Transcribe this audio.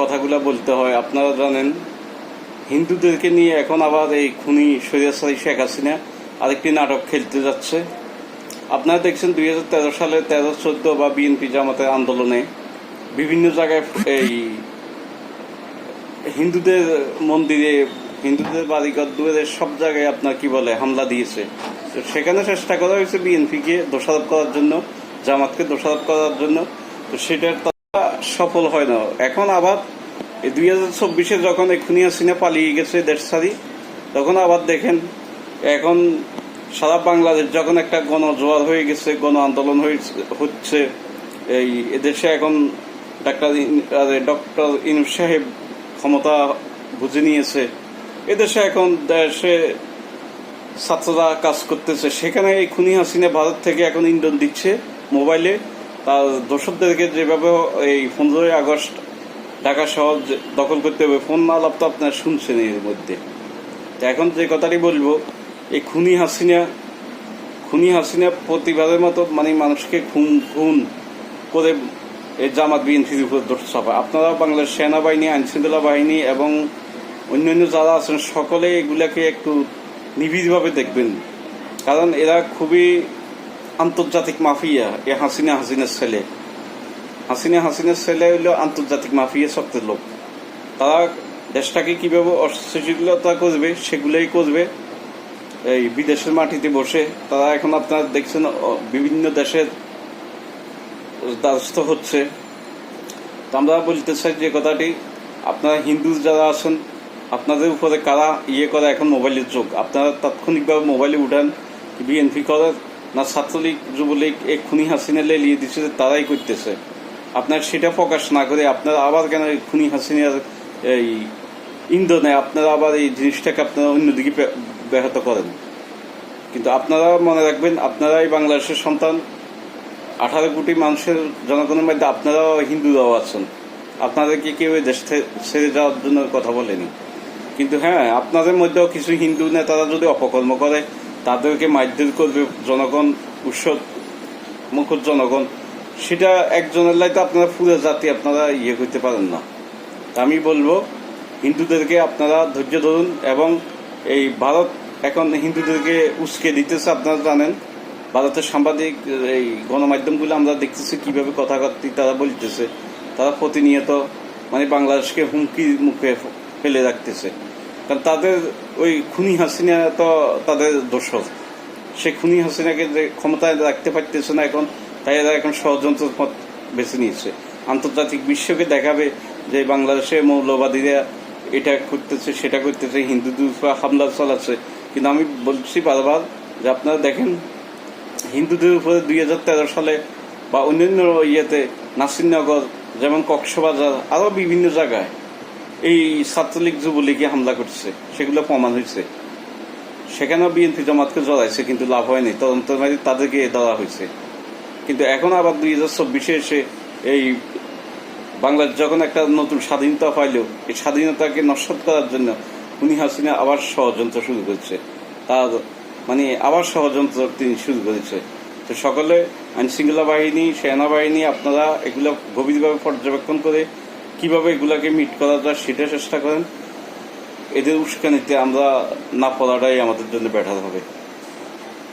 কথাগুলো বলতে হয়। আপনারা জানেন, হিন্দুদেরকে নিয়ে এখন আবার এই খুনি সৈয়াসাই শেখ হাসিনা আরেকটি নাটক খেলতে যাচ্ছে। আপনারা দেখছেন দুই হাজার তেরো সালে তেরো চোদ্দ বা বিএনপি জামাতের আন্দোলনে বিভিন্ন জায়গায় এই হিন্দুদের মন্দিরে, হিন্দুদের বাড়িঘর দুয়ারে সব জায়গায় আপনার কি বলে, হামলা দিয়েছে। তো সেখানে চেষ্টা করা হয়েছে বিএনপিকে দোষারোপ করার জন্য, জামাতকে দোষারোপ করার জন্য। তো সেটার সফল হয় না। এখন আবার দুই হাজার চব্বিশে যখন খুনি হাসিনা পালিয়ে গেছে দেশ সারি তখন আবার দেখেন এখন সারা বাংলাদেশ যখন একটা গণজোয়ার হয়ে গেছে, গণ আন্দোলন হচ্ছে, এই এদেশে এখন ডাক্তার ডক্টর ইনুস সাহেব ক্ষমতা বুঝে নিয়েছে। এদেশে এখন দেশে ছাত্ররা কাজ করতেছে। সেখানে এই খুনি হাসিনা ভারত থেকে এখন ইন্ধন দিচ্ছে মোবাইলে। তার দর্শকদেরকে যেভাবে এই পনেরোই আগস্ট ঢাকা শহর দখল করতে হবে, ফোন না আলাপ তো আপনার শুনছেন এর মধ্যে। তো এখন যে কথাটি বলব, এই খুনি হাসিনা খুনি হাসিনা প্রতিবারের মতো মানে মানুষকে খুন খুন করে এই জামাত বিএনপির উপর দোষ চাপা। আপনারা বাংলাদেশ সেনাবাহিনী আইনশৃঙ্খলা বাহিনী এবং অন্যান্য যারা আছেন, সকলে এগুলাকে একটু নিবিড়ভাবে দেখবেন। কারণ এরা খুবই আন্তর্জাতিক মাফিয়া, এ হাসিনা হাসিনের ছেলে। হাসিনা হাসিনের ছেলে হইল আন্তর্জাতিক মাফিয়া শক্তের লোক। তারা দেশটাকে কীভাবে অস্থিতিশীলতা করবে, সেগুলোই করবে। এই বিদেশের মাটিতে বসে তারা এখন আপনারা দেখছেন বিভিন্ন দেশের দ্বারস্থ হচ্ছে। তো আমরা বলতে চাই যে কথাটি, আপনারা হিন্দু যারা আছেন, আপনাদের উপরে কারা ইয়ে করে এখন মোবাইলের যুগ? আপনারা তাৎক্ষণিকভাবে মোবাইলে উঠান, বিএনপি করে না ছাত্রলীগ, যুবলীগ খুনি হাসিনা লেলিয়ে দিচ্ছে যে তারাই করতেছে। আপনার সেটা প্রকাশ না করে আপনারা আবার কেন খুনি হাসিনার এই ইন্ধনে আপনারা আবার এই জিনিসটাকে আপনারা অন্যদিকে ব্যাহত করেন? কিন্তু আপনারা মনে রাখবেন, আপনারাই বাংলাদেশের সন্তান। আঠারো কোটি মানুষের জনগণের মধ্যে আপনারাও হিন্দুরাও আছেন। আপনাদেরকে কেউ দেশ ছেড়ে যাওয়ার জন্য কথা বলেনি। কিন্তু হ্যাঁ আপনাদের মধ্যেও কিছু হিন্দু নেতারা যদি অপকর্ম করে তাদেরকে মারধর করবে জনগণ, উৎসব, মুখর জনগণ। সেটা একজনের লাইতে আপনারা পুরো জাতি, আপনারা ইয়ে করতে পারেন না। আমি বলব, হিন্দুদেরকে আপনারা ধৈর্য ধরুন এবং এই ভারত এখন হিন্দুদেরকে উস্কে দিতেছে, আপনারা জানেন। ভারতের সাংবাদিক, এই গণমাধ্যমগুলো আমরা দেখতেছি কীভাবে কথাবার্তি তারা বলতেছে। তারা প্রতিনিয়ত মানে বাংলাদেশকে হুমকির মুখে ফেলে রাখতেছে। কারণ তাদের ওই খুনি হাসিনা তো তাদের দোষর। সে খুনি হাসিনাকে যে ক্ষমতায় রাখতে পারতেছে না এখন, তাই এরা এখন ষড়যন্ত্র পথ বেছে নিয়েছে। আন্তর্জাতিক বিশ্বকে দেখাবে যে বাংলাদেশে মৌলবাদীরা এটা করতেছে, সেটা করতেছে, হিন্দুদের উপর হামলা চালাচ্ছে। কিন্তু আমি বলছি বারবার যে আপনারা দেখেন, হিন্দুদের উপরে দুই হাজার তেরো সালে বা অন্যান্য ইয়েতে নাসিরনগর, যেমন কক্সবাজার আরও বিভিন্ন জায়গায় এই ছাত্রলীগ যুবলীগে হামলা করছে, সেগুলো প্রমাণ হয়েছে। সেখানেও বিএনপি জমাতকে জড়াইছে, কিন্তু লাভ হয়নি। তদন্তের মাঝে তাদেরকে ধরা হয়েছে। কিন্তু এখন আবার দুই হাজার চব্বিশে এসে এই বাংলাদেশ যখন একটা নতুন স্বাধীনতা পাইল, এই স্বাধীনতাকে নস্বাত করার জন্য উনি হাসিনা আবার ষড়যন্ত্র শুরু করেছে। তার মানে আবার ষড়যন্ত্র তিনি শুরু করেছে। তো সকলে আইনশৃঙ্খলা বাহিনী, সেনাবাহিনী, আপনারা এগুলো গভীরভাবে পর্যবেক্ষণ করে কীভাবে এগুলাকে মিট করা যায় সেটা চেষ্টা করেন। এদের উস্কানিতে আমরা না পড়াটাই আমাদের জন্য বেটার হবে।